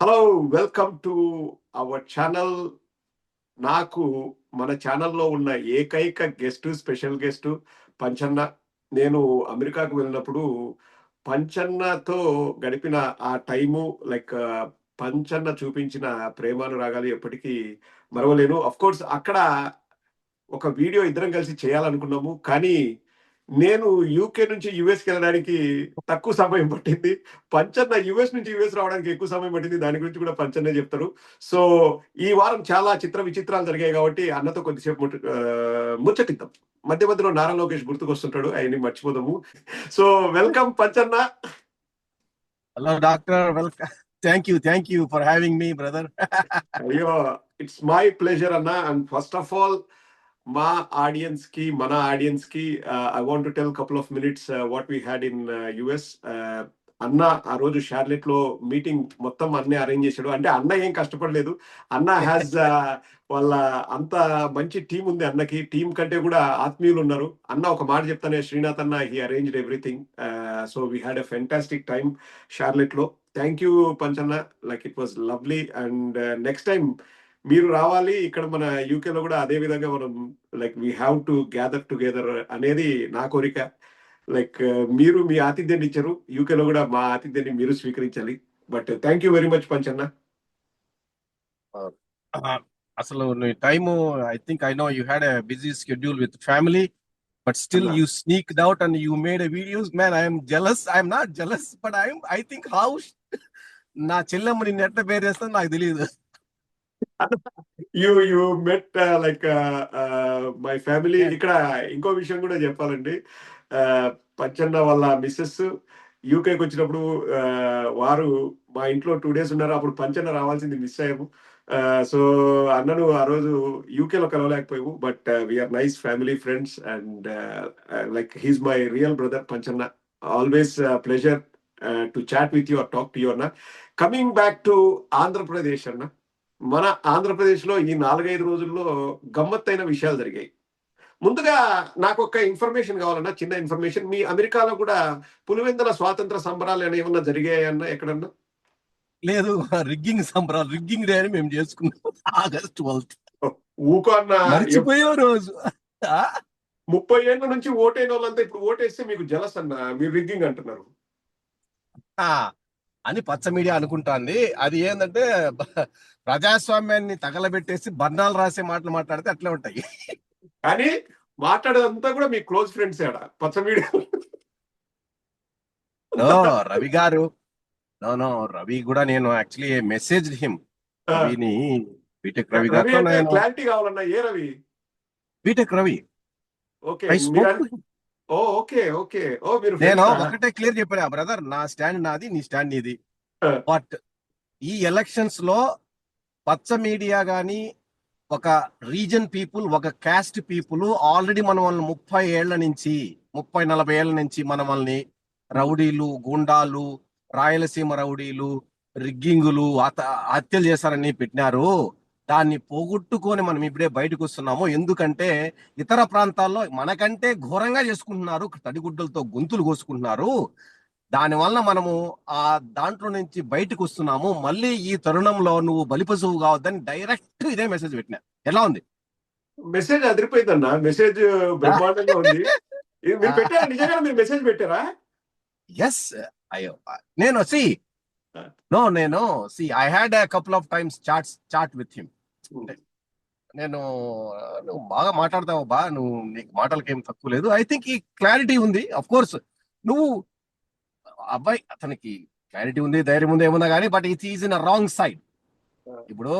Hello welcome to our channel నాకు మన ఛానల్లో ఉన్న ఏకైక గెస్ట్ స్పెషల్ గెస్ట్ పంచన్న. నేను అమెరికాకు వెళ్ళినప్పుడు పంచన్నతో గడిపిన ఆ టైము లైక్ పంచన్న చూపించిన ప్రేమానురాగాలు ఎప్పటికీ మరవలేను. అఫ్ కోర్స్ అక్కడ ఒక వీడియో ఇద్దరం కలిసి చేయాలనుకున్నాము. కానీ నేను యూకే నుంచి యుఎస్ వెళ్ళడానికి తక్కువ సమయం పట్టింది. పంచన్న యుఎస్ నుంచి యుఎస్ రావడానికి ఎక్కువ సమయం పట్టింది. దాని గురించి కూడా పంచన్నే చెప్తారు. సో ఈ వారం చాలా చిత్ర విచిత్రాలు జరిగాయి కాబట్టి అన్నతో కొద్దిసేపు ముచ్చటిద్దాం. మధ్య మధ్యలో నారా లోకేష్ గుర్తుకొస్తుంటాడు. ఆయన్ని మర్చిపోదాము. So welcome Panchanna. Hello doctor. Welcome thank you thank you for having me brother. అయ్యో ఇట్స్ మై ప్లెజర్ అన్న. అండ్ ఫస్ట్ ఆఫ్ ఆల్ మా ఆడియన్స్కి మన ఆడియన్స్కి I want to tell couple of minutes what we had in US అన్న ఆ రోజు షార్లెట్లో meeting మొత్తం అన్ని అరేంజ్ చేశాడు. అంటే అన్న ఏం కష్టపడలేదు. అన్న హ్యాస్ uh, వాళ్ళ అంత మంచి టీం ఉంది అన్నకి. టీం కంటే కూడా ఆత్మీయులు ఉన్నారు. అన్న ఒక మాట చెప్తానే శ్రీనాథ్ అన్న he arranged everything so we had a fantastic time షార్లెట్లో. Thank you Panchanna like it was lovely and next time మీరు రావాలి. ఇక్కడ మన యూకే లో కూడా అదే విధంగా మనం like we have to gather together అనేది నా కోరిక. లైక్ మీరు మీ ఆతిథ్యాన్ని ఇచ్చారు. యూకే లో కూడా మా ఆతిథ్యాన్ని మీరు స్వీకరించాలి. But thank you very much Panchanna అసలు నీ time I think I know you had a busy schedule with family but still. You sneak out and you made videos man I'm jealous I'm not jealous but I'm I think how నా చెల్లెమ్మ నిన్ను ఎట్లా పేరు చేస్తుందో నాకు తెలియదు. You you met like my family ఇక్కడ ఇంకో విషయం కూడా చెప్పాలండి. Uh, పంచన్న వాళ్ళ మిస్సెస్ యూకేకి వచ్చినప్పుడు uh, వారు మా ఇంట్లో టూ డేస్ ఉన్నారు. అప్పుడు పంచన్న రావాల్సింది మిస్ అయ్యాము. సో అన్నను ఆ రోజు యూకేలో కలవలేకపోయాము. But we're nice family friends and like he's my real brother Panchanna. Always pleasure to chat with you or talk to you అన్న. కమింగ్ బ్యాక్ టు ఆంధ్రప్రదేశ్ అన్న. మన ఆంధ్రప్రదేశ్లో ఈ నాలుగైదు రోజుల్లో గమ్మత్తైన విషయాలు జరిగాయి. ముందుగా నాకు ఒక ఇన్ఫర్మేషన్ కావాలన్నా చిన్న ఇన్ఫర్మేషన్. మీ అమెరికాలో కూడా పులివెందుల స్వాతంత్ర సంబరాలు అని ఏమన్నా జరిగాయన్నా ఎక్కడన్నా? లేదు రిగ్గింగ్ సంబరాలు రిగ్గింగ్ డే అని మేము చేసుకున్నాం. August twelfth. ఊకో అన్న మర్చిపోయే రోజు? ముప్పై ఏళ్ళ నుంచి ఓటైన వాళ్ళంతా ఇప్పుడు ఓటేస్తే మీకు జలస్ అన్న మీరు రిగ్గింగ్ అంటున్నారు. ఆ, అని పచ్చ మీడియా అనుకుంటాంది. అది ఏంటంటే ప్రజాస్వామ్యాన్ని తగలబెట్టేసి బర్ణాలు రాసే మాటలు మాట్లాడితే అట్లే ఉంటాయి. కానీ మాట్లాడేదంతా కూడా మీ క్లోజ్ ఫ్రెండ్స్ ఆడ పచ్చ మీడియా నో రవి గారు. నో నో రవి కూడా నేను యాక్చువల్లీ మెసేజ్ హిమ్. రవిని బీటెక్ రవి నేను క్లారిటీ కావాలన్నా ఏ Ravi? BTech Ravi. Okay oh okay okay oh మీరు నేను? ఒకటే క్లియర్ చెప్పాను బ్రదర్ నా స్టాండ్ నాది నీ స్టాండ్ నీది. బట్ ఈ ఎలక్షన్స్లో పచ్చ మీడియా గాని ఒక రీజన్ పీపుల్ ఒక కాస్ట్ పీపుల్ ఆల్రెడీ మన వాళ్ళని ముప్పై ఏళ్ళ నుంచి ముప్పై నలభై ఏళ్ళ నుంచి మన వాళ్ళని రౌడీలు గుండాలు రాయలసీమ రౌడీలు రిగ్గింగులు హత- హత్యలు చేశారని పెట్టినారు దాన్ని పోగొట్టుకొని మనం ఇప్పుడే బయటకు వస్తున్నాము. ఎందుకంటే ఇతర ప్రాంతాల్లో మనకంటే ఘోరంగా చేసుకుంటున్నారు తడిగుడ్డలతో గొంతులు కోసుకుంటున్నారు. దానివల్ల మనము ఆ దాంట్లో నుంచి బయటకు వస్తున్నాము. మళ్ళీ ఈ తరుణంలో నువ్వు బలిపశువు కావద్దని డైరెక్ట్ ఇదే మెసేజ్ పెట్టినా. ఎలా ఉంది? మెసేజ్ అదిరిపోయిందన్న. మెసేజ్ బ్రహ్మాండంగా ఉంది. ఇది మీరు పెట్టారా? నిజంగా మీరు మెసేజ్ పెట్టారా? ఎస్ అయ్యో నేను సి నో నేను see I had a couple of times chats chat with him నేను నువ్వు బాగా మాట్లాడతావు బా నువ్వు నీకు మాటలకి ఏం తక్కువ లేదు. ఐ థింక్ ఈ క్లారిటీ ఉంది అఫ్ కోర్స్ నువ్వు అబ్బాయి అతనికి క్లారిటీ ఉంది ధైర్యం ఉంది ఏముందా కానీ but it is in a wrong side ఇప్పుడు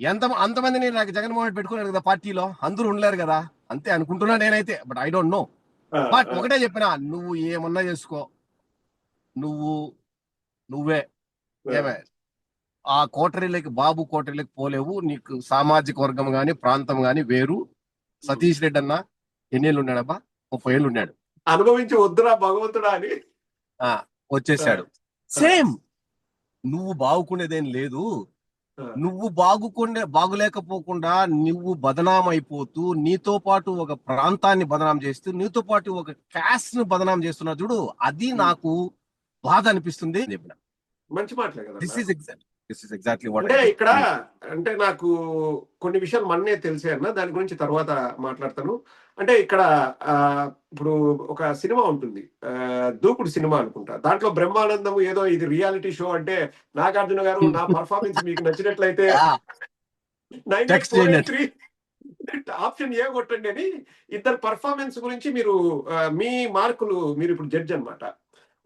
ఎంత అంతమందిని నాకు జగన్మోహన్ రెడ్డి పెట్టుకున్నారు కదా పార్టీలో అందరూ ఉండలేరు కదా అంతే అనుకుంటున్నా నేనైతే but I don't know but ఒకటే చెప్పిన నువ్వు ఏమన్నా చేసుకో. నువ్వు నువ్వే. ఏమే? ఆ కోటరీలకి బాబు కోటరీలకి పోలేవు. నీకు సామాజిక వర్గం గాని ప్రాంతం గాని వేరు. సతీష్ రెడ్డి అన్న ఎన్నేళ్ళు ఉన్నాడబ్బా ముప్పై ఏళ్ళు ఉన్నాడు అనుభవించి వద్దురా భగవంతుడా అని. వచ్చేసాడు. సేమ్. నువ్వు బాగుకునేదేం లేదు. నువ్వు బాగుకుండే బాగులేకపోకుండా నువ్వు బదనాం అయిపోతూ నీతో పాటు ఒక ప్రాంతాన్ని బదనాం చేస్తూ నీతో పాటు ఒక క్యాస్ట్ను బదనాం చేస్తున్నా చూడు. అది నాకు బాధ అనిపిస్తుంది చెప్పిన. మంచి మాటలే దిస్ కదా is this is exactly what అంటే ఇక్కడ అంటే నాకు కొన్ని విషయాలు మన్నే తెలిసే అన్న దాని గురించి తర్వాత మాట్లాడతాను. అంటే ఇక్కడ ఇప్పుడు ఒక సినిమా ఉంటుంది. దూకుడు సినిమా అనుకుంటా. దాంట్లో బ్రహ్మానందం ఏదో ఇది రియాలిటీ షో అంటే నాగార్జున గారు నా పర్ఫార్మెన్స్ మీకు నచ్చినట్లయితే. త్రీ ఆప్షన్ ఏ కొట్టండి అని ఇద్దరు పర్ఫార్మెన్స్ గురించి మీరు మీ మార్కులు మీరు ఇప్పుడు జడ్జ్ అన్నమాట.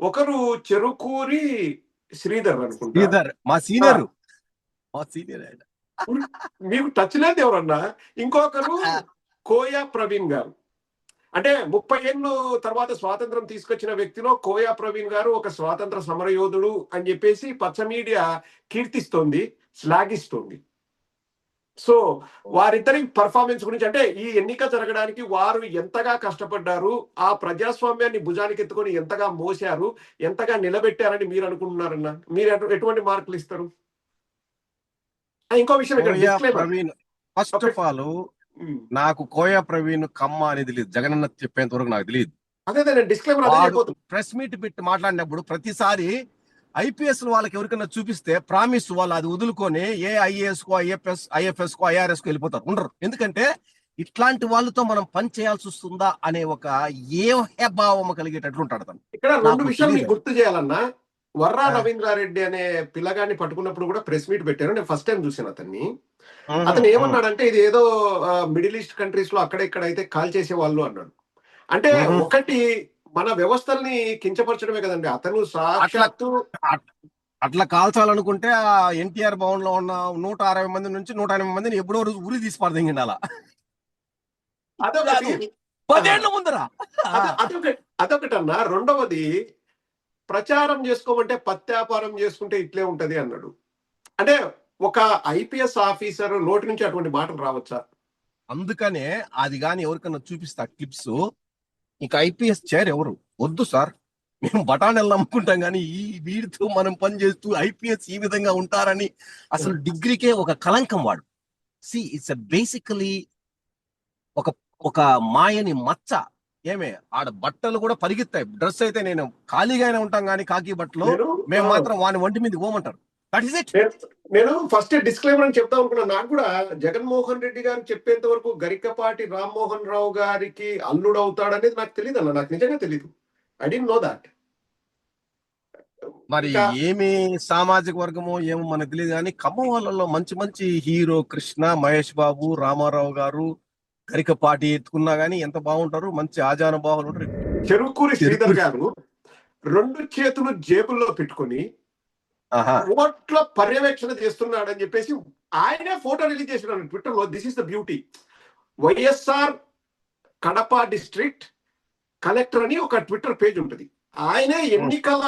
ఒకరు చెరుకూరి శ్రీధర్ అనుకుంటా. శ్రీధర్ మా సీనియర్. మా సీనియర్ ఆయన. మీకు టచ్ లేదు ఎవరన్నా? ఇంకొకరు కోయా ప్రవీణ్ గారు. అంటే ముప్పై ఏళ్ళు తర్వాత స్వాతంత్రం తీసుకొచ్చిన వ్యక్తిలో కోయా ప్రవీణ్ గారు ఒక స్వాతంత్ర సమరయోధుడు అని చెప్పేసి పచ్చ మీడియా కీర్తిస్తోంది శ్లాఘిస్తోంది. సో వారిద్దరి పర్ఫార్మెన్స్ గురించి అంటే ఈ ఎన్నిక జరగడానికి వారు ఎంతగా కష్టపడ్డారు ఆ ప్రజాస్వామ్యాన్ని భుజానికి ఎత్తుకొని ఎంతగా మోసారు ఎంతగా నిలబెట్టారని మీరు అనుకుంటున్నారన్న మీరు ఎటు- ఎటువంటి మార్కులు ఇస్తారు ఇంకో విషయం ఇక్కడ ఫస్ట్. Of all. నాకు కోయా ప్రవీణ్ కమ్మ అనేది తెలియదు జగనన్న చెప్పేంత వరకు నాకు తెలియదు అదే డిస్క్లైమర్. ప్రెస్ మీట్ పెట్టి మాట్లాడినప్పుడు ప్రతిసారి ఐపీఎస్ వాళ్ళకి ఎవరికైనా చూపిస్తే ప్రామిస్ వాళ్ళు అది వదులుకొని ఏ ఐఏఎస్ కో ఐఎఫ్ఎస్ ఐఎఫ్ఎస్ కో ఐఆర్ఎస్ కో వెళ్ళిపోతారు. ఉండరు. ఎందుకంటే ఇట్లాంటి వాళ్ళతో మనం పని చేయాల్సి వస్తుందా అనే ఒక ఏ భావం కలిగేటట్లు ఉంటాడు తను ఇక్కడ రెండు విషయాలు. గుర్తు చేయాలన్నా వర్రా. రవీంద్రారెడ్డి అనే పిల్లగాన్ని పట్టుకున్నప్పుడు కూడా ప్రెస్ మీట్ పెట్టారు. నేను ఫస్ట్ టైం చూసాను అతన్ని. అతను ఏమన్నాడంటే ఇది ఏదో మిడిల్ ఈస్ట్ కంట్రీస్లో అక్కడ ఇక్కడ అయితే కాల్ చేసే వాళ్ళు అన్నాడు. అంటే. ఒకటి మన వ్యవస్థల్ని కించపరచడమే కదండి. అతను సాక్షాత్తు అట్లా కాల్చాలనుకుంటే ఆ ఎన్టీఆర్ భవన్లో ఉన్న నూట అరవై మంది నుంచి నూట ఎనభై మందిని ఎప్పుడో రోజు ఉరి తీసి పడదింగిండి అలా పదేళ్ళ ముందరా? అద- అదొకటి అదొకటన్నా రెండవది ప్రచారం చేసుకోమంటే పత్యాపారం చేసుకుంటే ఇట్లే ఉంటది అన్నాడు. అంటే ఒక ఐపీఎస్ ఆఫీసర్ నోటి నుంచి అటువంటి మాటలు రావచ్చా? అందుకనే అది గాని ఎవరికన్నా చూపిస్తా క్లిప్స్. ఇంకా ఐపీఎస్ చేర్ ఎవరు? వద్దు సార్. మేము బఠానీలు నమ్ముకుంటాం కానీ ఈ వీడితో మనం పని చేస్తూ ఐపీఎస్ ఈ విధంగా ఉంటారని అసలు డిగ్రీకే ఒక కలంకం వాడు. సి ఇట్స్ బేసికలీ ఒక ఒక మాయని మచ్చ. ఏమే? ఆడ బట్టలు కూడా పరిగెత్తాయి. డ్రెస్ అయితే నేను ఖాళీగానే ఉంటాం కానీ కాకి బట్టలు మేము మాత్రం వాని ఒంటి మీద పోమంటారు. దట్ ఇస్ ఇట్ నేను- ఫస్ట్ డిస్క్లైమర్ అని చెప్తా అనుకున్నా. నాకు కూడా జగన్మోహన్ రెడ్డి గారు చెప్పేంత వరకు గరికపాటి రామ్మోహన్ రావు గారికి అల్లుడు అవుతాడు అనేది నాకు తెలియదు అన్న నాకు నిజంగా తెలియదు ఐ డి నో దాట్ మరి ఏమి సామాజిక వర్గమో ఏమో మనకు తెలియదు కానీ ఖమ్మం వాళ్ళలో మంచి మంచి హీరో కృష్ణ మహేష్ బాబు రామారావు గారు గరికపాటి ఎత్తుకున్నా గానీ ఎంత బాగుంటారు మంచి ఆజానుభావులు ఉంటారు. చెరుకూరి శ్రీధర్ గారు రెండు చేతులు జేబుల్లో పెట్టుకొని ఓట్ల పర్యవేక్షణ చేస్తున్నాడని చెప్పేసి ఆయనే ఫోటో రిలీజ్ చేసినాడు ట్విట్టర్లో this is the beauty YSR Kadapa district collector అని ఒక ట్విట్టర్ పేజ్ ఉంటుంది. ఆయనే ఎన్నికల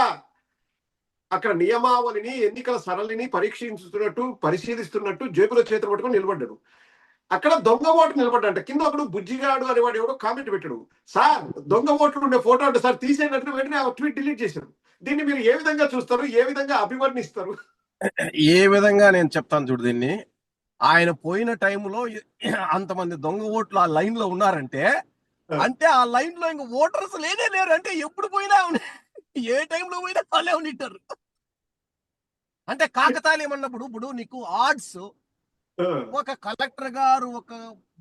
అక్కడ నియమావళిని ఎన్నికల సరళిని పరీక్షిస్తున్నట్టు పరిశీలిస్తున్నట్టు జేబులో చేతులు పట్టుకొని నిలబడ్డాడు. అక్కడ దొంగ ఓటు నిలబడ్డంట కింద ఒకడు బుజ్జిగాడు అనేవాడు ఎవడో కామెంట్ పెట్టాడు. సార్ దొంగ ఓట్లు ఉండే ఫోటో అంటే సార్ తీసేటట్టు వెంటనే ఆ ట్వీట్ డిలీట్ చేశారు. దీన్ని మీరు ఏ విధంగా చూస్తారు? ఏ విధంగా అభివర్ణిస్తారు? ఏ విధంగా నేను చెప్తాను చూడు దీన్ని. ఆయన పోయిన టైంలో అంతమంది దొంగ ఓట్లు ఆ లైన్లో ఉన్నారంటే అంటే ఆ లైన్లో ఇంక ఓటర్స్ లేనే లేరు. అంటే ఎప్పుడు పోయినా ఏ టైంలో పోయినా వాళ్ళే ఉండిట్టారు అంటే కాకతాళీయం ఏమన్నప్పుడు ఇప్పుడు నీకు ఆర్డ్స్ ఒక కలెక్టర్ గారు ఒక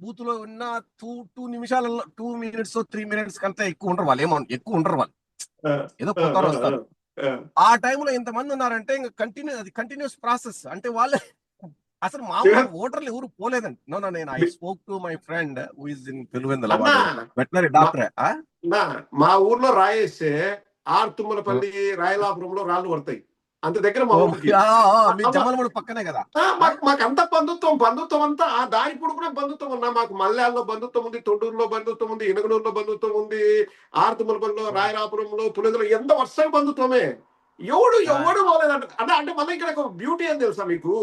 బూత్లో ఉన్న టూ టూ నిమిషాలలో టూ మినిట్స్ త్రీ మినిట్స్ కంటే ఎక్కువ ఉండరు వాళ్ళు. ఏమో ఎక్కువ ఉండరు వాళ్ళు. ఏదో కొత్త వస్తారు. ఆ టైంలో ఇంతమంది ఉన్నారంటే ఇంకా కంటిన్యూ అది కంటిన్యూస్ ప్రాసెస్ అంటే వాళ్ళే అసలు మామూలు ఓటర్లు ఎవరు పోలేదండి. నో నో నేను I spoke to my friend who is in Pulivendula అన్నా వెటనరీ డాక్టర్ నా మా ఊర్లో రాయేస్తే ఆర్ తుమ్మలపల్లి రాయలాపురంలో రాళ్ళు పడతాయి అంత దగ్గర జమలమూడి పక్కనే కదా. మాకు అంత బంధుత్వం బంధుత్వం అంతా ఆ దారి ఇప్పుడు కూడా బంధుత్వం ఉన్నా. మాకు మల్యాల్లో బంధుత్వం ఉంది తొండూరులో బంధుత్వం ఉంది ఇనగనూరులో బంధుత్వం ఉంది ఆర్తుమలపల్లిలో రాయరాపురంలో పులిదలో ఎంత వర్ష బంధుత్వమే. ఎవడు ఎవడు పోలేదంట అంటే అంటే మళ్ళీ ఇక్కడ ఒక బ్యూటీ ఏం తెలుసా మీకు?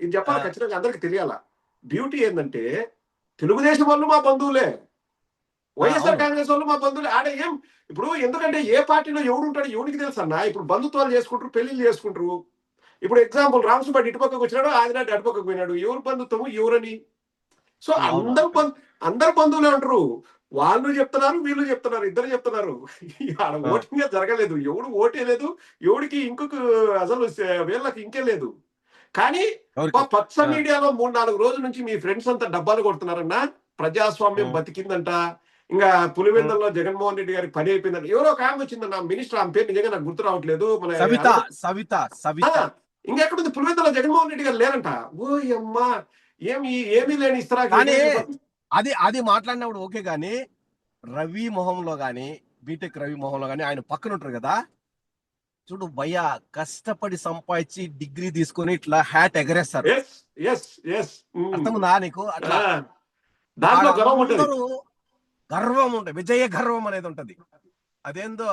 ఇది చెప్పాలి. ఖచ్చితంగా అందరికి తెలియాలా? బ్యూటీ ఏంటంటే తెలుగుదేశం వాళ్ళు మా బంధువులే. వైఎస్ఆర్. కాంగ్రెస్ వాళ్ళు మా బంధువులే ఆడ ఏం? ఇప్పుడు ఎందుకంటే ఏ పార్టీలో ఎవడు ఉంటాడు ఎవరికి తెలుసు అన్న? ఇప్పుడు బంధుత్వాలు చేసుకుంటారు పెళ్ళిళ్ళు చేసుకుంటారు. ఇప్పుడు ఎగ్జాంపుల్ రామసుబాటి ఇటు పక్కకు వచ్చినాడు ఆదినాటి అటు పక్కకు పోయినాడు. ఎవరు బంధుత్వము? ఎవరని? సో. అందరు అందరు బంధువులే అంటారు. వాళ్ళు చెప్తున్నారు వీళ్ళు చెప్తున్నారు ఇద్దరు చెప్తున్నారు. ఆడ. ఓటింగ్ జరగలేదు. ఎవడు ఓటే లేదు ఎవడికి ఇంకొక అసలు వీళ్ళకి ఇంకే లేదు. కానీ పచ్చ. మీడియాలో మూడు నాలుగు రోజుల నుంచి మీ ఫ్రెండ్స్ అంతా డబ్బాలు కొడుతున్నారన్నా? ప్రజాస్వామ్యం. బతికిందంట. ఇంకా పులివెందుల్లో జగన్మోహన్ రెడ్డి గారికి పని అయిపోయిందంట ఎవరో ఒక ఆమె వచ్చిందన్న మినిస్టర్ ఆమె పేరు నిజంగా నాకు గుర్తు రావట్లేదు మన సవిత సవిత సవిత. ఆ, ఇంకెక్కడుంది? పులివెందులో జగన్మోహన్ రెడ్డి గారు లేరంట. ఓ అమ్మా ఏమి ఏమీ లేని ఇస్తారా కానీ అది అది మాట్లాడినప్పుడు ఓకే గాని రవి మొహంలో గాని బీటెక్ రవి మొహంలో గాని ఆయన పక్కన ఉంటారు కదా. చూడు భయ్య కష్టపడి సంపాదించి డిగ్రీ తీసుకొని ఇట్లా హ్యాట్ ఎగరేస్తారు. అర్థముందా నీకు? అట్లా గర్వం ఉంటుంది. విజయ గర్వం అనేది ఉంటది. అదేందో?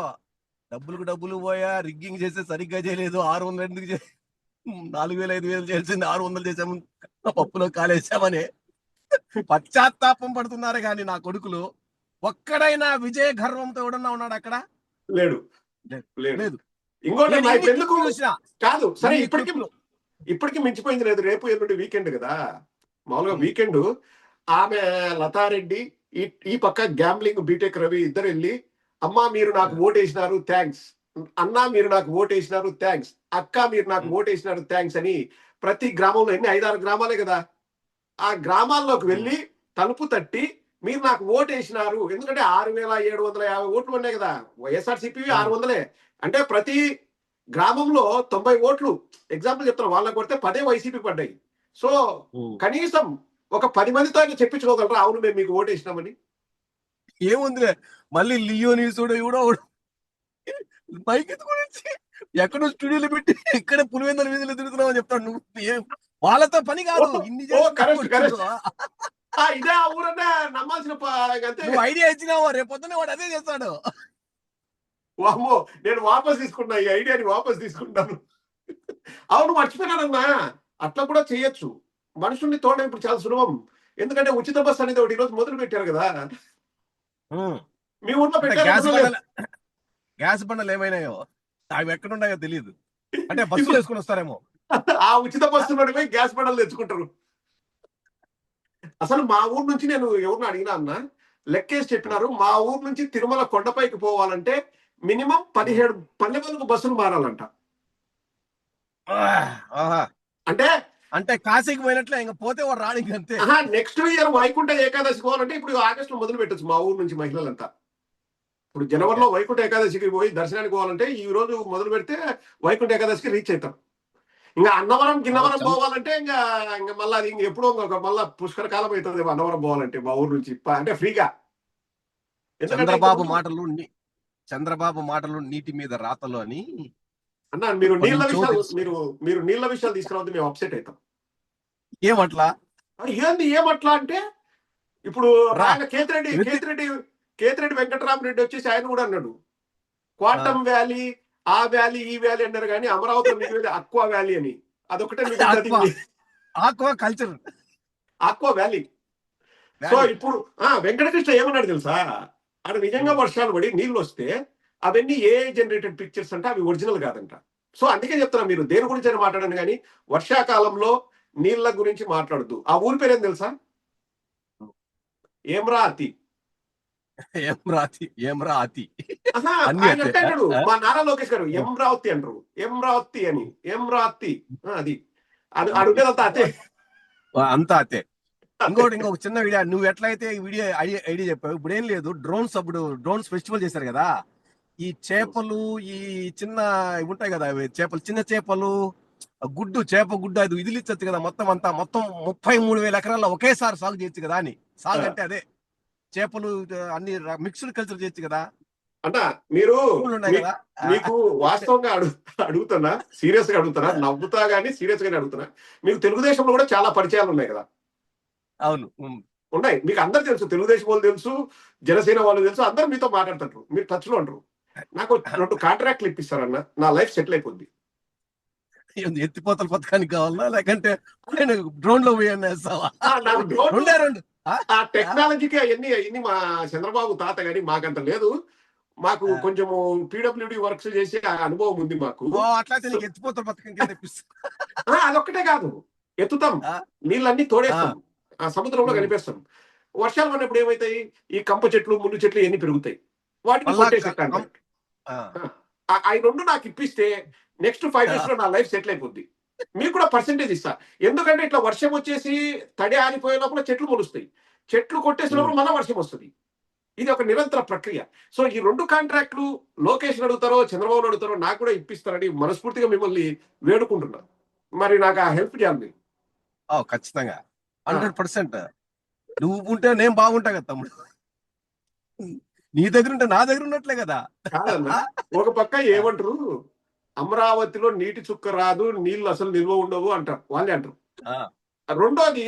డబ్బులకు డబ్బులు పోయా రిగ్గింగ్ చేస్తే సరిగ్గా చేయలేదు ఆరు వందలు ఎందుకు చే నాలుగు వేలు ఐదు వేలు చేసింది ఆరు వందలు చేసాము పప్పులో కాలేసామని పశ్చాత్తాపం పడుతున్నారు కానీ నా కొడుకులు. ఒక్కడైనా విజయ గర్వంతో ఎవడన్నా ఉన్నాడు అక్కడ? లేడు. లేదు. ఇంకోటి కాదు. సరే ఇప్పటికి. ఇప్పటికి మించిపోయింది లేదు. రేపు ఎల్లుండి వీకెండ్ కదా. మామూలుగా. వీకెండ్ ఆమె లతారెడ్డి ఈ ఈ పక్క గ్యాంబ్లింగ్ బీటెక్ రవి ఇద్దరు వెళ్ళి అమ్మా మీరు నాకు ఓటేసినారు థ్యాంక్స్ అన్నా మీరు నాకు ఓటేసినారు థ్యాంక్స్ అక్క మీరు నాకు ఉం. ఓటేసినారు థ్యాంక్స్ అని ప్రతి గ్రామంలో ఎన్ని? ఐదారు గ్రామాలే కదా. ఆ గ్రామాల్లోకి వెళ్ళి తలుపు తట్టి మీరు నాకు ఓటేసినారు. ఎందుకంటే ఆరు వేల ఏడు వందల యాభై ఓట్లు ఉన్నాయి కదా. వైఎస్ఆర్సీపీ ఆరు వందలే. అంటే ప్రతి గ్రామంలో తొంభై ఓట్లు. ఎగ్జాంపుల్ చెప్తాను వాళ్ళకి కొడితే పదే వైసీపీ పడ్డాయి. సో కనీసం ఒక పది మందితో అయినా చెప్పించుకోగలరా? అవును మేము మీకు ఓటేసినామని. ఏముందిలే మళ్ళీ లియోని చూడు ఎవడో ఒకడు. బైక్ గురించి ఎక్కడో స్టూడియోలో పెట్టి ఇక్కడ పులివెందుల వీధిలో తిరుగుతున్నావు చెప్తాడు. నువ్వు ఏం- వాళ్ళతో పని కాదు ఇన్ని. నువ్వు ఇదే ఊరన్నా నమ్మాల్సిన అంతే. ఐడియా ఇచ్చినావా? రేపు పొద్దున్న వాడు అదే చేస్తాడు. వామ్మో నేను వాపస్ తీసుకున్నా ఈ ఐడియాని వాపస్ తీసుకుంటాను అవును మర్చిపోయినానన్నా అట్లా కూడా చేయొచ్చు. మనుషుల్ని తోడడం ఇప్పుడు చాలా సులభం. ఎందుకంటే ఉచిత బస్ అనేది ఒకటి ఈరోజు మొదలు పెట్టారు కదా. మీ ఊర్లో పెట్టారు గ్యాస్ బండలు ఏమైనాయో? అవి ఎక్కడ ఉన్నాయో తెలియదు అంటే బస్సులు వేసుకుని వస్తారేమో? ఆ ఉచిత బస్సు నుండి పోయి గ్యాస్ బండలు తెచ్చుకుంటారు. అసలు మా ఊరు నుంచి నేను ఎవరిని అడిగినా అన్న లెక్కేసి చెప్పినారు మా ఊరు నుంచి తిరుమల కొండపైకి పోవాలంటే మినిమం పదిహేడు పల్లెలకు బస్సులు మారాలంట. అంటే అంటే కాశీకి పోయినట్లే ఇంకా పోతే వాడు రానికి అంతే. నెక్స్ట్ ఇయర్ వైకుంఠ ఏకాదశి పోవాలంటే ఇప్పుడు ఆగస్టు లో మొదలు పెట్టచ్చు మా ఊరు నుంచి మహిళలంతా. ఇప్పుడు జనవరిలో వైకుంఠ ఏకాదశికి పోయి దర్శనానికి పోవాలంటే ఈ రోజు మొదలు పెడితే వైకుంఠ ఏకాదశికి రీచ్ అవుతాం. ఇంకా అన్నవరం గిన్నవరం పోవాలంటే ఇంకా ఇంకా మళ్ళీ అది ఇంక ఎప్పుడో ఇంకొక మళ్ళా పుష్కర కాలం అవుతుంది అన్నవరం పోవాలంటే మా ఊరు నుంచి. అంటే ఫ్రీగా. చంద్రబాబు మాటలు చంద్రబాబు మాటలు నీటి మీద రాతలు అని అన్న మీరు నీళ్ళ విషయాలు. మీరు మీరు నీళ్ళ విషయాలు తీసుకురావద్దు మేము అప్సెట్ అవుతాం. ఏమట్లా? ఏంది ఏమట్లా అంటే ఇప్పుడు. ఆయన కేతిరెడ్డి? కేతిరెడ్డి కేతిరెడ్డి వెంకటరామరెడ్డి వచ్చేసి ఆయన కూడా అన్నాడు. క్వాంటమ్ వ్యాలీ ఆ వ్యాలీ ఈ వ్యాలీ అన్నారు కానీ అమరావతి అక్వా వ్యాలీ అని. అదొకటే. Aquaculture aqua valley. సో ఇప్పుడు ఆ వెంకటకృష్ణ ఏమన్నాడు తెలుసా? ఆడ నిజంగా వర్షాలు పడి నీళ్ళు వస్తే అవన్నీ ఏ జనరేటెడ్ పిక్చర్స్ అంటే అవి ఒరిజినల్ కాదంట. సో అందుకే చెప్తున్నా మీరు దేని గురించి అని మాట్లాడండి కానీ వర్షాకాలంలో నీళ్ళ గురించి మాట్లాడద్దు. ఆ ఊరి పేరు ఏం తెలుసా? ఏమ్రా అతి ఏం రాతి ఏం రాతి ఆహా, అన్నీ ఆయన అంతే. అంటే అంటాడు ఆ? మా నారా లోకేష్ గారు ఎమ్రావతి అంటారు. ఎమ్రావతి అని ఎమ్రావతి అది. అది అడుగునేదంతా అతే అంతా అతే. ఇంకోటి ఇంకొక చిన్న వీడియో నువ్వు ఎట్లయితే వీడియో ఐడియా చెప్పావు ఇప్పుడు ఏం లేదు డ్రోన్స్ అప్పుడు డ్రోన్స్ ఫెస్టివల్ చేశారు కదా. ఈ చేపలు ఈ చిన్న ఉంటాయి కదా అవి చేపలు చిన్న చేపలు గుడ్డు చేప గుడ్డు అది ఇదిలిచ్చచ్చు కదా మొత్తం అంతా. మొత్తం ముప్పై మూడు వేల ఎకరాల్లో ఒకేసారి సాగు చేయొచ్చు కదా అని. సాగు. అంటే అదే. చేపలు అన్ని మిక్స్డ్ కల్చర్ చేయొచ్చు కదా. అంట మీరు మీకు వాస్తవంగా అడుగు అడుగుతున్నా సీరియస్గా అడుగుతున్నా నవ్వుతా గానీ సీరియస్ గానే అడుగుతున్నా. మీకు తెలుగుదేశంలో కూడా చాలా పరిచయాలు ఉన్నాయి కదా. అవును. ఉన్నాయి. మీకు అందరు తెలుసు. తెలుగుదేశం వాళ్ళు తెలుసు జనసేన వాళ్ళు తెలుసు అందరు మీతో మాట్లాడుతుంటారు. మీరు టచ్లో ఉంటారు. నాకు రెండు కాంట్రాక్ట్లు ఇప్పిస్తారన్న. నా లైఫ్ సెటిల్ అయిపోద్ది. ఎత్తిపోతల పథకానికి కావాలా లేకంటే నేను డ్రోన్లో ఆ, నాకు drone- రెండే రెండు. ఆ? టెక్నాలజీకి అవన్నీ అవన్నీ మా చంద్రబాబు తాత గాని మాకంత లేదు. మాకు ఆ. కొంచెము పీడబ్ల్యూడి వర్క్స్ చేసే అనుభవం ఉంది మాకు. ఓ అట్లయితే నీకు ఎత్తిపోతల పథకం అదొక్కటే కాదు. ఎత్తుతాం. నీళ్ళన్నీ తోడేస్తాం. ఆ. సముద్రంలో ఉమ్. కలిపేస్తాం వర్షాలు పడినప్పుడు ఏమవుతాయి ఈ కంప చెట్లు ముళ్ళు చెట్లు ఇవన్నీ పెరుగుతాయి. వాటిని కొట్టేసే క- కాంట్రాక్ట్ ఆ. ఆ- ఆ రెండు నాకు ఇప్పిస్తే నెక్స్ట్ ఫైవ్ ఇయర్స్లో నా లైఫ్ సెటిల్ అయిపోద్ది. మీకు కూడా పర్సెంటేజ్ ఇస్తా. ఎందుకంటే ఇట్లా వర్షం వచ్చేసి తడి ఆరిపోయినప్పుడు చెట్లు మొలుస్తాయి చెట్లు కొట్టేసినప్పుడు మళ్ళీ వర్షం వస్తుంది. ఇది ఒక నిరంతర ప్రక్రియ. సో ఈ రెండు కాంట్రాక్ట్లు లోకేష్ అడుగుతారో చంద్రబాబు అడుగుతారో నాకు కూడా ఇప్పిస్తారని మనస్ఫూర్తిగా మిమ్మల్ని వేడుకుంటున్నా. మరి నాకు ఆ హెల్ప్ చేయాలి ఖచ్చితంగా. Hundred percent. నువ్వు ఉంటే నేను బాగుంటా కదా తమ్ముడు. నీ దగ్గర ఉంటే నా దగ్గర ఉన్నట్లే కదా ఒక పక్క ఏమంటారు? అమరావతిలో నీటి చుక్క రాదు నీళ్ళు అసలు నిల్వ ఉండవు అంటారు. వాళ్ళే అంటారు. రెండోది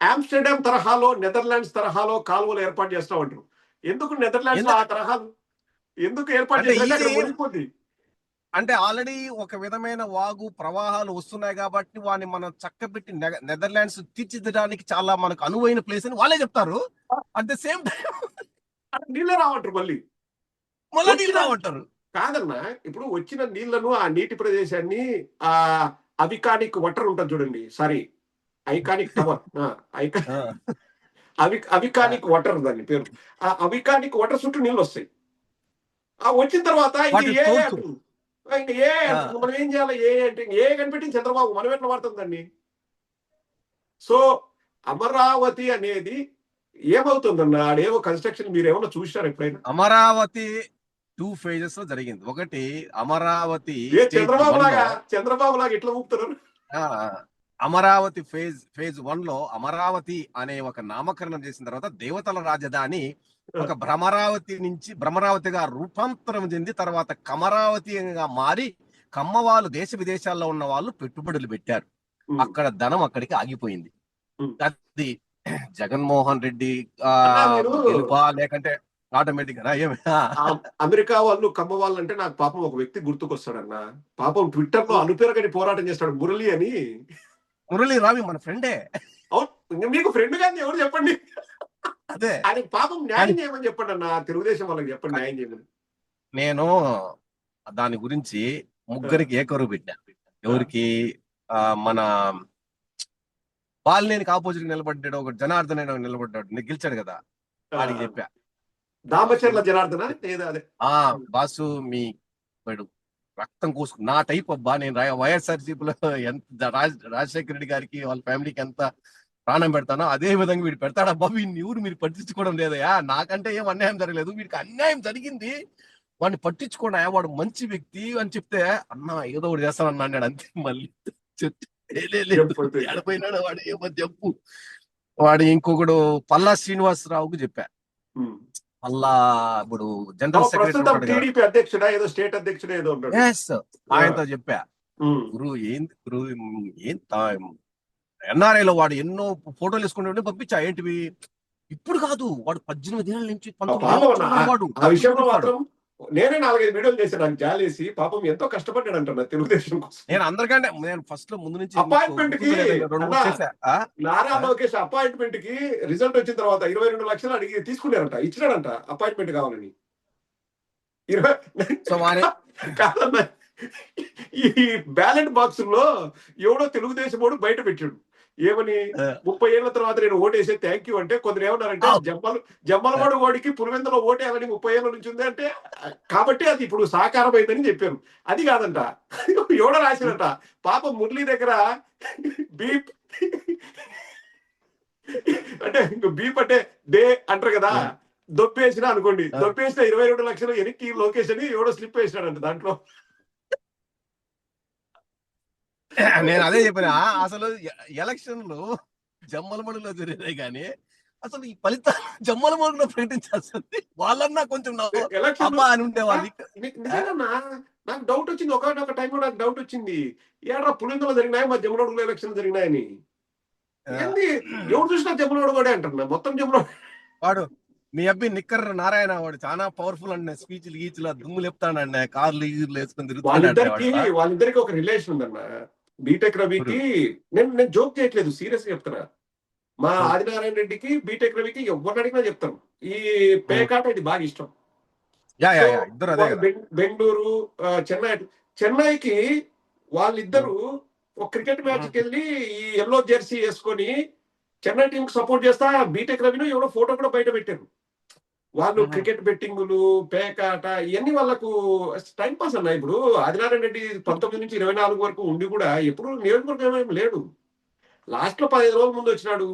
ఆమ్స్టర్డామ్ తరహాలో నెదర్లాండ్స్ తరహాలో కాలువలు ఏర్పాటు చేస్తా ఉంటారు ఎందుకు? నెదర్లాండ్స్ ఆ తరహాలు ఎందుకు ఏర్పాటు అంటే ఆల్రెడీ ఒక విధమైన వాగు ప్రవాహాలు వస్తున్నాయి కాబట్టి వాడిని మనం చక్కబెట్టి నెదర్లాండ్స్ తీర్చిదిద్దడానికి చాలా మనకు అనువైన ప్లేస్ అని వాళ్ళే చెప్తారు. అట్ ద సేమ్ టైం నీళ్ళే రావంటారు మళ్ళీ. మళ్ళీ నీళ్ళు రావంటారు. కాదన్నా ఇప్పుడు వచ్చిన నీళ్ళను ఆ నీటి ప్రదేశాన్ని ఆ అవికానిక్ వాటర్ ఉంటుంది చూడండి. Sorry iconic tower. అవి అవికానిక్ వాటర్ దాని పేరు. ఆ అవికానిక్ వాటర్ చుట్టూ నీళ్ళు వస్తాయి. ఆ వచ్చిన తర్వాత ఏ. ఇంక ఏ. మనం ఏం చేయాలి? ఏ అంటే ఏ కనిపెట్టింది? చంద్రబాబు. మనం ఎట్లా దాన్ని? సో అమరావతి అనేది ఏమవుతుందన్న? ఆడేవో కన్స్ట్రక్షన్ మీరు ఏమన్నా చూసారు ఎప్పుడైనా? అమరావతి టూ ఫేజెస్లో జరిగింది. ఒకటి అమరావతి చంద్రబాబు లాగా చంద్రబాబు లాగా ఎట్లా ఊపుతున్నారు? అమరావతి ఫేజ్ ఫేజ్ వన్లో అమరావతి అనే ఒక నామకరణం చేసిన తర్వాత దేవతల రాజధాని ఒక భ్రమరావతి నుంచి భ్రమరావతిగా రూపాంతరం చెంది తర్వాత కమరావతిగా మారి కమ్మవాళ్ళు దేశ విదేశాల్లో ఉన్న వాళ్ళు పెట్టుబడులు పెట్టారు. అక్కడ ధనం అక్కడికి ఆగిపోయింది. అది జగన్మోహన్ రెడ్డి గెలుపా లేకంటే ఆటోమేటిక్ అమెరికా వాళ్ళు కమ్మ వాళ్ళు అంటే నాకు పాపం ఒక వ్యక్తి గుర్తుకొస్తాడన్న. పాపం ట్విట్టర్లో అనుపేరగని పోరాటం చేస్తాడు మురళి అని. మురళీ రావి మన ఫ్రెండే. మీకు ఫ్రెండ్ గాని ఎవరు చెప్పండి? అదే. ఆయన పాపం న్యాయం చేయమని చెప్పండి అన్న తెలుగుదేశం వాళ్ళకి చెప్పండి న్యాయం చేయమని. నేను దాని గురించి ముగ్గురికి ఏకరువు పెట్టా ఎవరికి? మన బాలినేనికి ఆపోజిట్ నిలబడ్డాడు ఒక జనార్దన్ అనే వాడు నిలబడ్డాడు నీకు గెలిచాడు కదా వాడికి చెప్పా. దామచర్ల జనార్దన? ఆ బాసు మీ వాడు రక్తం కోసుకు నా టైప్ అబ్బా నేను వైఎస్ఆర్సీపీలో ఎంత రాజ్ రాజశేఖర రెడ్డి గారికి వాళ్ళ ఫ్యామిలీకి ఎంత ప్రాణం పెడతానో అదే విధంగా వీడు పెడతాడబ్బా వీడిని ఎవరు మీరు పట్టించుకోవడం లేదయా నాకంటే ఏం అన్యాయం జరగలేదు వీడికి అన్యాయం జరిగింది. వాడిని పట్టించుకోండి వాడు మంచి వ్యక్తి అని చెప్తే అన్న ఏదో ఒకటి చేస్తానన్నా అన్నాడు అంతే మళ్ళీ చెప్తే, "ఏ లే, లేదు. చెప్పొద్దు. ఎడపోయినాడు వాడు ఏమో చెప్పు. వాడు ఇంకొకడు పల్లా శ్రీనివాసరావుకు చెప్పా. మళ్ళా ఇప్పుడు జనరల్ సెక్రటరీ ఆయనతో చెప్పా. ఉమ్. గురు ఏంది గురు ఏం ఎన్ఆర్ఐ లో వాడు ఎన్నో ఫోటోలు వేసుకుంటే పంపించా. ఏంటివి? ఇప్పుడు కాదు వాడు పద్దెనిమిది ఏళ్ళ నుంచి పంతొమ్మిది వాడు నేనే నాలుగైదు వీడియోలు చేశాను. నాకు జాలేసి పాపం ఎంతో కష్టపడ్డాడు అంటున్నా తెలుగుదేశం కోసం. నేను అందరికంటే నేను ఫస్ట్లో ముందు నుంచి మీకు కి? నారా లోకేష్ అపాయింట్మెంట్కి రిజల్ట్ వచ్చిన తర్వాత ఇరవై రెండు లక్షలు అడిగి తీసుకున్నారంట ఇచ్చినాడంట అపాయింట్మెంట్ కావాలని. ఇరవై కాదన్న ఈ బ్యాలెట్ బాక్స్లో ఎవడో తెలుగుదేశం బయట పెట్టాడు. ఏమని. ముప్పై ఏళ్ళ తర్వాత నేను ఓటేసే థ్యాంక్ యూ అంటే కొందరు ఏమన్నారంటే. జమ్మల జమ్మలవాడు వాడికి పులివెందులో ఓటేయాలని ముప్పై ఏళ్ళ నుంచి ఉంది అంటే కాబట్టి అది ఇప్పుడు సాకారం అయిందని చెప్పారు అది కాదంట ఎవడో రాసినట పాప మురళి దగ్గర బీప్ అంటే ఇంక బీప్ అంటే డే అంటారు కదా. దొప్పేసిన అనుకోండి. దొప్పేసిన ఇరవై రెండు లక్షలు వెనక్కి లోకేష్ అని ఎవడో స్లిప్ వేసినాడంట దాంట్లో నేను అదే చెప్పిన అసలు ఎలక్షన్లు జమ్మలమడులో జరిగినాయి కానీ అసలు ఈ ఫలితాలు జమ్మలమడులో ప్రకటించాల్సింది వాళ్ళన్నా కొంచెం అబ్బా అని ఉండేవాళ్ళు. నాకు డౌట్ వచ్చింది. ఒక టైంలో నాకు డౌట్ వచ్చింది ఏడ్రా పులిందులో జరిగినాయి మా జమ్మలోడులో ఎలక్షన్ జరిగినాయని. ఏంది? ఎవరు చూసినా జమ్మలోడు కూడా అంటున్నా మొత్తం జమ్మలోడు వాడు మీ అబ్బాయి నిక్కర్ నారాయణ వాడు చాలా పవర్ఫుల్ అండి స్పీచ్లు గీచ్లు దుమ్ము లేపుతాడండి కార్లు గీర్లు వేసుకొని తిరుగుతాడు వాళ్ళిద్దరికి వాళ్ళిద్దరికి ఒక రిలేషన్ ఉందన్న. బీటెక్ రవికి నేను నేను జోక్ చేయట్లేదు సీరియస్గా చెప్తున్నా. మా. ఆదినారాయణ రెడ్డికి బీటెక్ రవికి ఎవరిని అడిగినా చెప్తాను ఈ పేకాట ఇది బాగా ఇష్టం. యా యా యా ఇద్దరు అదే వాళ్ళు కదా. బెం- బెంగళూరు చెన్నై చెన్నైకి వాళ్ళిద్దరు ఒక క్రికెట్ మ్యాచ్కి వెళ్ళి ఈ ఎల్లో జెర్సీ వేసుకొని చెన్నై టీం కి సపోర్ట్ చేస్తా బీటెక్ రవిను ఎవడో ఫోటో కూడా బయట పెట్టారు. వాళ్ళు. క్రికెట్ బెట్టింగులు పేకాట ఇవన్నీ వాళ్ళకు టైం పాస్ అన్న. ఇప్పుడు ఆదినారాయణ రెడ్డి పంతొమ్మిది నుంచి ఇరవై నాలుగు వరకు ఉండి కూడా ఎప్పుడు నియోజకవర్గం ఏం లేడు. లాస్ట్లో పదిహేను రోజుల ముందు వచ్చినాడు.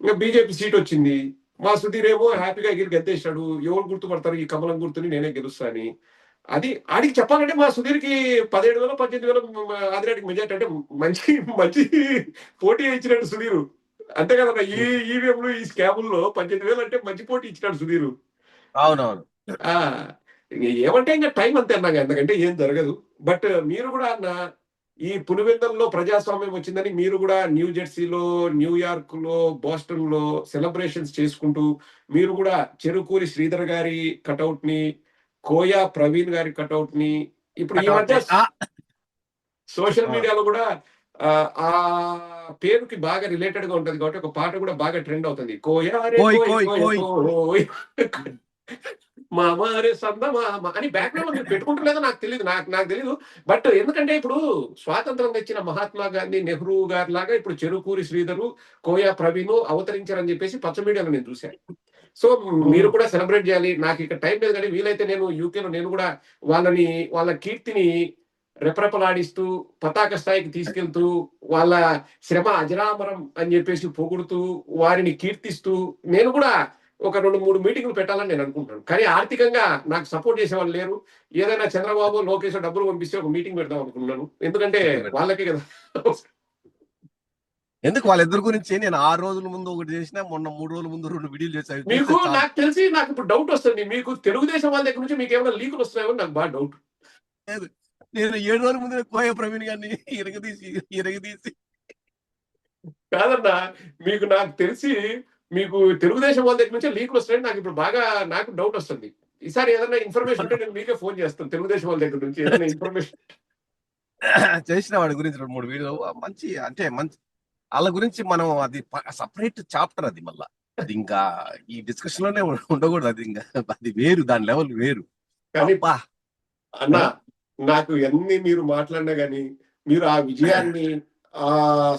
ఇంకా బీజేపీ సీట్ వచ్చింది. మా సుధీర్ ఏమో హ్యాపీగా ఎగిరి గెత్తేసాడు ఎవరు గుర్తుపడతారు? ఈ కమలం గుర్తుని నేనే గెలుస్తా అని. అది ఆడికి చెప్పాలంటే మా సుధీర్కి పదిహేడు వేల పద్దెనిమిది వేల ఆదినాడికి మెజార్టీ అంటే మంచి మంచి పోటీ ఇచ్చినాడు సుధీర్. అంతే కదన్నా ఈ ఈవీఎంలు ఈ స్కాముల్లో పద్దెనిమిది వేలు అంటే మంచి పోటీ ఇచ్చినాడు సుధీర్. అవునవును. ఏమంటే ఇంకా టైం అంతే అన్నాగా ఎందుకంటే ఏం జరగదు. బట్ మీరు కూడా అన్న ఈ పులివెందుల్లో ప్రజాస్వామ్యం వచ్చిందని మీరు కూడా న్యూ జెర్సీలో న్యూయార్క్లో బోస్టన్లో సెలబ్రేషన్స్ చేసుకుంటూ మీరు కూడా చెరుకూరి శ్రీధర్ గారి కటౌట్ని కోయా ప్రవీణ్ గారి కటౌట్ని ఇప్పుడు ఈ మధ్య సోషల్. మీడియాలో కూడా ఆ, పేరుకి బాగా రిలేటెడ్గా ఉంటది కాబట్టి ఒక పాట కూడా బాగా ట్రెండ్ అవుతుంది. మామారే సంద మామ అని బ్యాక్గ్రౌండ్లో మీరు పెట్టుకుంటలేదో నాకు తెలియదు నాకు నాకు తెలియదు బట్ ఎందుకంటే ఇప్పుడు స్వాతంత్రం తెచ్చిన మహాత్మా గాంధీ నెహ్రూ గారి లాగా ఇప్పుడు చెరుకూరి శ్రీధరు కోయా ప్రవీణ్ అవతరించారని చెప్పేసి పచ్చ మీడియాలో నేను చూశాను సో మీరు కూడా సెలబ్రేట్ చేయాలి. నాకు ఇక్కడ టైం లేదు కానీ వీలైతే నేను యూకేలో నేను కూడా వాళ్ళని వాళ్ళ కీర్తిని రెపరెపలాడిస్తూ పతాక స్థాయికి తీసుకెళ్తూ వాళ్ళ శ్రమ అజరామరం అని చెప్పేసి పొగుడుతూ వారిని కీర్తిస్తూ నేను కూడా ఒక రెండు మూడు మీటింగ్లు పెట్టాలని నేను అనుకుంటున్నాను. కానీ ఆర్థికంగా నాకు సపోర్ట్ చేసే వాళ్ళు లేరు. ఏదైనా చంద్రబాబు లోకేష్ డబ్బులు పంపిస్తే ఒక మీటింగ్ పెడదాం అనుకున్నాను ఎందుకంటే వాళ్ళకే కదా. ఎందుకు వాళ్ళిద్దరి గురించి నేను ఆరు రోజుల ముందు ఒకటి చేసిన మొన్న మూడు రోజుల ముందు రెండు వీడియోలు చేశాను మీకు నాకు తెలిసి నాకు ఇప్పుడు డౌట్ వస్తుంది. మీకు తెలుగుదేశం వాళ్ళ దగ్గర నుంచి మీకు ఏమైనా లీకులు వస్తున్నాయో నాకు బాగా డౌట్ నేను ఏడు రోజుల ముందు కోయ ప్రవీణ్ గారిని ఇరగదీసి ఇరగదీసి. కాదన్నా మీకు నాకు తెలిసి మీకు తెలుగుదేశం వాళ్ళ దగ్గర నుంచి లీకులు వస్తున్నాయని నాకు ఇప్పుడు బాగా నాకు డౌట్ వస్తుంది. ఈసారి ఏదైనా ఇన్ఫర్మేషన్ ఉంటే నేను మీకే ఫోన్ చేస్తాను తెలుగుదేశం వాళ్ళ దగ్గర నుంచి ఏదైనా ఇన్ఫర్మేషన్ చేసిన వాడి గురించి రెండు మూడు వీడియో మంచి అంటే మంచి వాళ్ళ గురించి మనం అది సపరేట్ చాప్టర్ అది మళ్ళా. అది ఇంకా ఈ డిస్కషన్లోనే ఉండకూడదు అది ఇంకా. అది వేరు దాని లెవెల్ వేరు. అన్న నాకు ఎన్ని మీరు మాట్లాడినా గానీ మీరు ఆ విజయాన్ని ఆ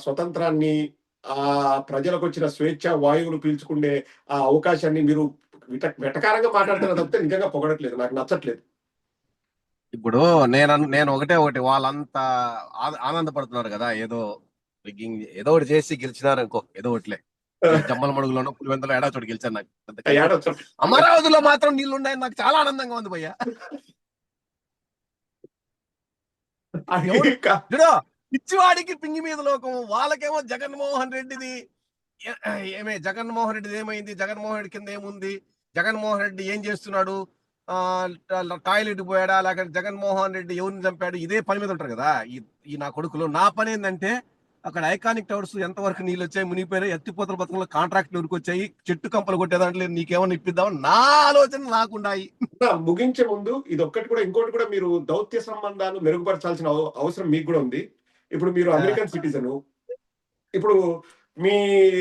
స్వతంత్రాన్ని ఆ ప్రజలకు వచ్చిన స్వేచ్ఛ వాయువులు పీల్చుకునే ఆ అవకాశాన్ని మీరు విట వెటకారంగా మాట్లాడుతున్న తప్పితే నిజంగా పొగడట్లేదు. నాకు నచ్చట్లేదు. ఇప్పుడు నేను నేను ఒకటే ఒకటి వాళ్ళంతా ఆనందపడుతున్నారు కదా. ఏదో rigging ఏదో ఒకటి చేసి గెలిచినారు అనుకో ఏదో ఒకటిలే. జమ్మల మడుగులోనో పులివెందులో ఏడా చోటు గెలిచాను నాకు. అమరావతిలో మాత్రం నీళ్ళు ఉన్నాయి నాకు చాలా ఆనందంగా ఉంది భయ్య. పిచ్చివాడికి పింగి మీద లోకం వాళ్ళకేమో జగన్మోహన్ రెడ్డిది. ఏమే జగన్మోహన్ రెడ్డిది ఏమైంది? జగన్మోహన్ రెడ్డి కింద ఏముంది? జగన్మోహన్ రెడ్డి ఏం చేస్తున్నాడు? ఆ టాయిలెట్ పోయాడా? లేకపోతే జగన్మోహన్ రెడ్డి ఎవరిని చంపాడు? ఇదే పని మీద ఉంటారు కదా. ఈ నా కొడుకులు. నా పని ఏంటంటే అక్కడ ఐకానిక్ టవర్స్ ఎంతవరకు నీళ్ళు వచ్చాయి మునిగిపోయాయి ఎత్తిపోతల పథకంలో కాంట్రాక్ట్లు ఎవరికి వచ్చాయి చెట్టు కంపలు కొట్టే దాంట్లో నీకేమన్నా ఇప్పిద్దాం నా ఆలోచన నాకుండాయి. ముగించే ముందు ఇది ఒక్కటి కూడా ఇంకోటి కూడా మీరు దౌత్య సంబంధాలు మెరుగుపరచాల్సిన అవ- అవసరం మీకు కూడా ఉంది. ఇప్పుడు మీరు అమెరికన్ సిటిజన్. ఇప్పుడు మీ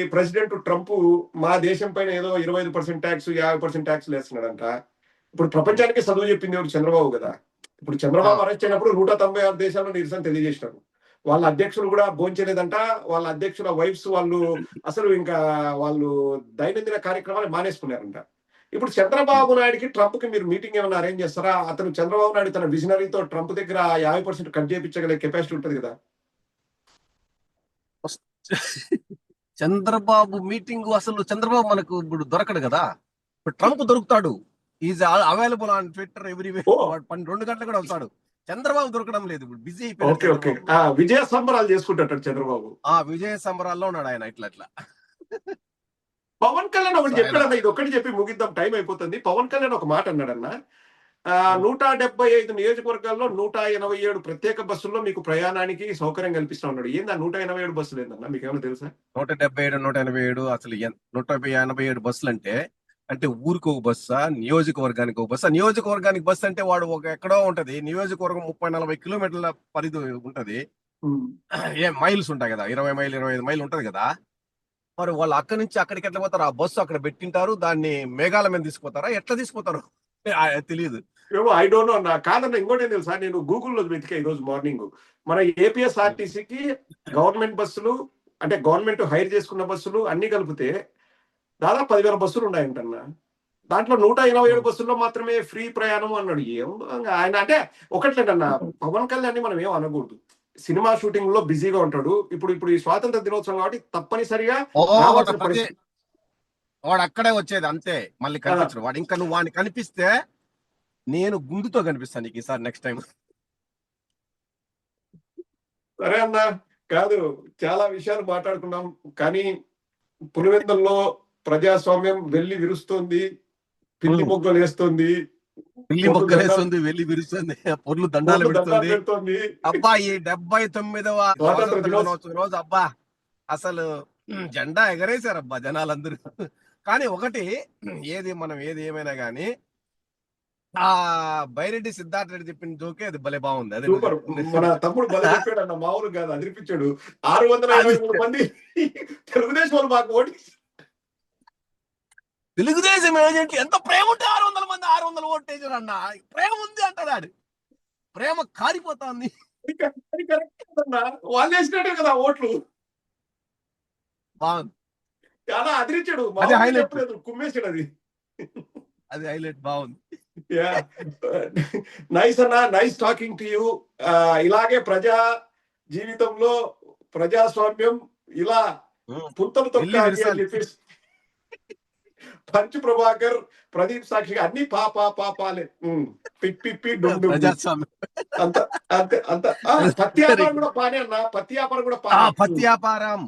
ప్రెసిడెంట్ ట్రంప్ మా దేశం పైన ఏదో ఇరవై ఐదు పర్సెంట్ ట్యాక్స్ యాభై పర్సెంట్ ట్యాక్స్ వేస్తున్నాడంట. ఇప్పుడు ప్రపంచానికి చదువు చెప్పింది ఎవరు? చంద్రబాబు కదా. ఇప్పుడు చంద్రబాబు అరెస్ట్ అయినప్పుడు నూట తొంభై ఆరు దేశాల్లో నిరసన తెలియజేసినారు. వాళ్ళ అధ్యక్షులు కూడా భోంచలేదంట వాళ్ళ అధ్యక్షుల వైఫ్స్ వాళ్ళు అసలు ఇంకా వాళ్ళు దైనందిన కార్యక్రమాలు మానేసుకున్నారంట. ఇప్పుడు చంద్రబాబు నాయుడుకి ట్రంప్కి మీరు మీటింగ్ ఏమైనా అరేంజ్ చేస్తారా? అతను చంద్రబాబు నాయుడు తన విజనరీతో ట్రంప్ దగ్గర యాభై పర్సెంట్ కట్ చేయించగల కెపాసిటీ ఉంటుంది కదా. చంద్రబాబు మీటింగ్ అసలు చంద్రబాబు మనకు ఇప్పుడు దొరకడు కదా. ఇప్పుడు ట్రంప్ దొరుకుతాడు. Is available on Twitter every way oh. రెండు గంటలు కూడా వస్తాడు. చంద్రబాబు దొరకడం లేదు ఇప్పుడు. బిజీ ఓకే విజయ సంబరాలు చేసుకుంటాడు చంద్రబాబు. ఆ విజయ సంబరాల్లో ఉన్నాడు ఆయన ఇట్లా ఇట్లా. పవన్ కళ్యాణ్ ఒకటి చెప్పాడన్న ఇది ఒకటి చెప్పి ముగిద్దాం టైం అయిపోతుంది. పవన్ కళ్యాణ్ ఒక మాట అన్నాడన్న ఆ, నూట డెబ్బై ఐదు నియోజకవర్గాల్లో నూట ఎనభై ఏడు ప్రత్యేక బస్సుల్లో మీకు ప్రయాణానికి సౌకర్యం కల్పిస్తా ఉన్నాడు. ఏందా నూట ఎనభై ఏడు బస్సులు ఏందన్న మీకు ఏమైనా తెలుసా? నూట డెబ్బై ఏడు నూట ఎనభై ఏడు అసలు నూట ఎనభై ఏడు బస్సులు అంటే అంటే ఊరికి ఒక బస్సా? నియోజకవర్గానికి ఒక బస్సా? నియోజకవర్గానికి బస్సు అంటే వాడు ఒక ఎక్కడో ఉంటది. నియోజకవర్గం ముప్పై నలభై కిలోమీటర్ల పరిధి ఉంటది. ఏ మైల్స్ ఉంటాయి కదా? ఇరవై మైల్ ఇరవై ఐదు మైల్ ఉంటది కదా? మరి వాళ్ళు అక్కడి నుంచి అక్కడికి ఎట్లా పోతారు? ఆ బస్సు అక్కడ పెట్టింటారు. దాన్ని మేఘాల మీద తీసుకుపోతారా? ఎట్లా తీసుకుపోతారు? తెలియదు ఏమో ఐ డోంట్ నో నా కాదన్న ఇంకోటి ఏం తెలుసా? నేను గూగుల్లో వెతికా ఈ రోజు మార్నింగ్. మన ఏపీఎస్ఆర్టీసీకి గవర్నమెంట్ బస్సులు అంటే గవర్నమెంట్ హైర్ చేసుకున్న బస్సులు అన్ని కలిపితే దాదాపు పదివేల బస్సులు ఉన్నాయంటన్నా. దాంట్లో నూట ఎనభై ఏడు బస్సుల్లో మాత్రమే ఫ్రీ ప్రయాణం అన్నాడు. ఏం ఆయన అంటే ఒకట్లేదన్న పవన్ కళ్యాణ్ మనం ఏం అనకూడదు. సినిమా షూటింగ్లో బిజీగా ఉంటాడు. ఇప్పుడు ఇప్పుడు ఈ స్వాతంత్ర దినోత్సవం కాబట్టి తప్పనిసరిగా. వాడు అక్కడే వచ్చేది అంతే. మళ్ళీ కనిపించడు. వాడు ఇంకా నువ్వు వాడిని కనిపిస్తే నేను గుండుతో కనిపిస్తాను నీకు ఈసారి నెక్స్ట్ టైం సరే అన్న. కాదు చాలా విషయాలు మాట్లాడుకున్నాం. కానీ పులివెందుల్లో ప్రజాస్వామ్యం వెళ్ళి విరుస్తోంది పిల్లి. మొగ్గలు వేస్తుంది పిల్లి మొక్కలేస్తుంది వెళ్ళి విరుస్తుంది పొర్లు దండాలు పెడుతుంది. అబ్బా ఈ డెబ్బై తొమ్మిదవ రోజు అబ్బా అసలు జెండా ఎగరేశారబ్బా జనాలందరూ. కానీ ఒకటి ఏది మనం ఏది ఏమైనా గానీ ఆ బైరెడ్డి సిద్ధార్థ రెడ్డి చెప్పిన జోకే అది భలే బాగుంది. అదే మన తమ్ముడు చెప్పాడు అన్న మామూలు కాదు అదిరిపించాడు. ఆరు వందల మంది తెలుగుదేశం వాళ్ళు మాకు ఓడి తెలుగుదేశం ఏజెంట్లు ఎంత ప్రేమ ఉంటే ఆరు వందల మంది ఆరు వందల ఓటేసారు అన్న. ప్రేమ ఉంది అంటాడు ప్రేమ కారిపోతాంది. అది కరెక్ట్ అన్న వాళ్ళు వేసినట్టే కదా ఓట్లు. బాగుంది. చాలా అదిరించాడు. అది. చెప్పలేదు కుమ్మేసాడు అది. అది హైలైట్ బాగుంది. నైస్ అన్న నైస్ టాకింగ్ టు యూ ఇలాగే ప్రజా జీవితంలో ప్రజాస్వామ్యం ఇలా పుంతలు వెళ్ళి తొక్కాలి. అని చెప్పేసి. పంచు ప్రభాకర్ ప్రదీప్ సాక్షి అన్ని పా పా పా పాలే పిప్పి అంత అంతే అంత. పత్తి వ్యాపారం కూడా పానే అన్న పత్తి వ్యాపారం కూడా పానే పత్తి వ్యాపారం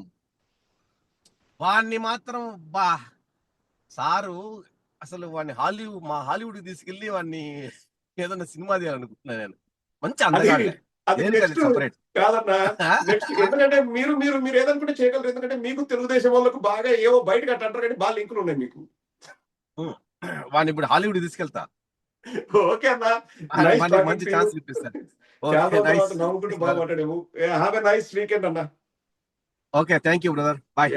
వాడిని మాత్రం బా సారు అసలు వాడిని హాలీవుడ్ మా హాలీవుడ్ తీసుకెళ్ళి వాడిని ఏదైనా సినిమా తీయాలనుకుంటున్నా నేను. మంచి అది అందగాడు అది నెక్స్ట్ సపరేట్ కాదన్నా నెక్స్ట్ ఎందుకంటే మీరు మీరు మీరు ఏదనుకుంటే చేయగలరు. ఎందుకంటే మీకు తెలుగుదేశం వాళ్ళకు బాగా ఏవో బయటకు అట్ట అంటారు కానీ బాగా లింకులు ఉన్నాయి మీకు. వాడిని ఇప్పుడు హాలీవుడ్ తీసుకెళ్తా. ఓకే అన్న. మంచి. ఛాన్స్ ఇప్పిస్తాను ఓకే రోజుల నైస్ తర్వాత నవ్వుకుంటూ బాగా మాట్లాడాము హ్యావ్ ఎ నైస్ వీకెండ్ అన్న. Okay thank you brother bye.